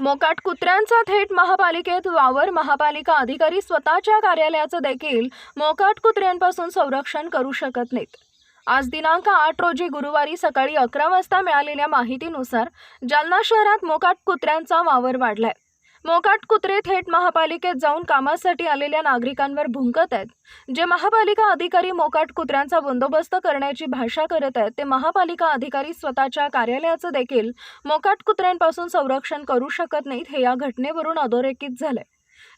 मोकाट कुत्र्यांचा थेट महापालिकेत वावर महापालिका अधिकारी स्वतःच्या कार्यालयाचं देखील मोकाट कुत्र्यांपासून संरक्षण करू शकत नाहीत. आज दिनांक आठ रोजी गुरुवारी सकाळी अकरा वाजता मिळालेल्या माहितीनुसार जालना शहरात मोकाट कुत्र्यांचा वावर वाढलाय. मोकाट कुत्रे थेट महापालिकेत जाऊन कामासाठी आलेल्या नागरिकांवर भुंकत आहेत. जे महापालिका अधिकारी मोकाट कुत्र्यांचा बंदोबस्त करण्याची भाषा करत आहेत ते महापालिका अधिकारी स्वतःच्या कार्यालयाचं देखील मोकाट कुत्र्यांपासून संरक्षण करू शकत नाहीत हे या घटनेवरून अधोरेखित झालंय.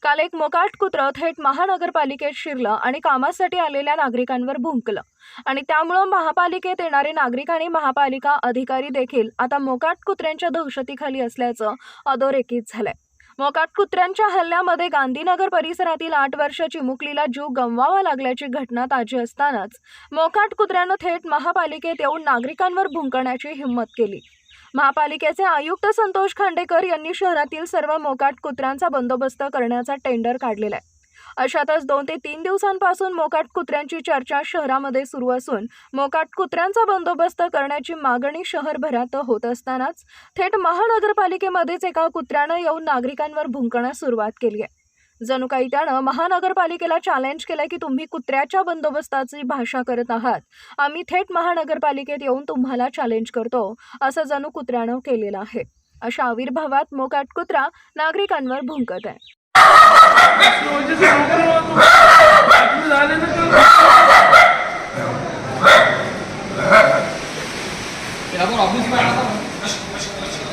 काल एक मोकाट कुत्रं थेट महानगरपालिकेत शिरलं आणि कामासाठी आलेल्या नागरिकांवर भुंकलं. आणि त्यामुळं महापालिकेत येणारे नागरिक आणि महापालिका अधिकारी देखील आता मोकाट कुत्र्यांच्या दहशतीखाली असल्याचं अधोरेखित झालंय. मोकाट कुत्र्यांच्या हल्ल्यामध्ये गांधीनगर परिसरातील आठ वर्षाची चिमुकलीला जीव गमवावा लागल्याची घटना ताजी असतानाच मोकाट कुत्र्यानं थेट महापालिकेत येऊन नागरिकांवर भुंकण्याची हिंमत केली. महापालिकेचे आयुक्त संतोष खांडेकर यांनी शहरातील सर्व मोकाट कुत्र्यांचा बंदोबस्त करण्याचा टेंडर काढलेला आहे. अशातच दोन ते तीन दिवसांपासून मोकाट कुत्र्यांची चर्चा शहरामध्ये सुरू असून मोकाट कुत्र्यांचा बंदोबस्त करण्याची मागणी शहरभरात होत असतानाच थेट महानगरपालिकेमध्येच एका कुत्र्यानं येऊन नागरिकांवर भुंकण्यास सुरुवात केली आहे. जणू काही त्यानं महानगरपालिकेला चॅलेंज केलंय की तुम्ही कुत्र्याच्या बंदोबस्ताची भाषा करत आहात. आम्ही थेट महानगरपालिकेत येऊन तुम्हाला चॅलेंज करतो असं जणू कुत्र्यानं केलेलं आहे. अशा आविर्भावात मोकाट कुत्रा नागरिकांवर भुंकत आहे. よろしくお願いします。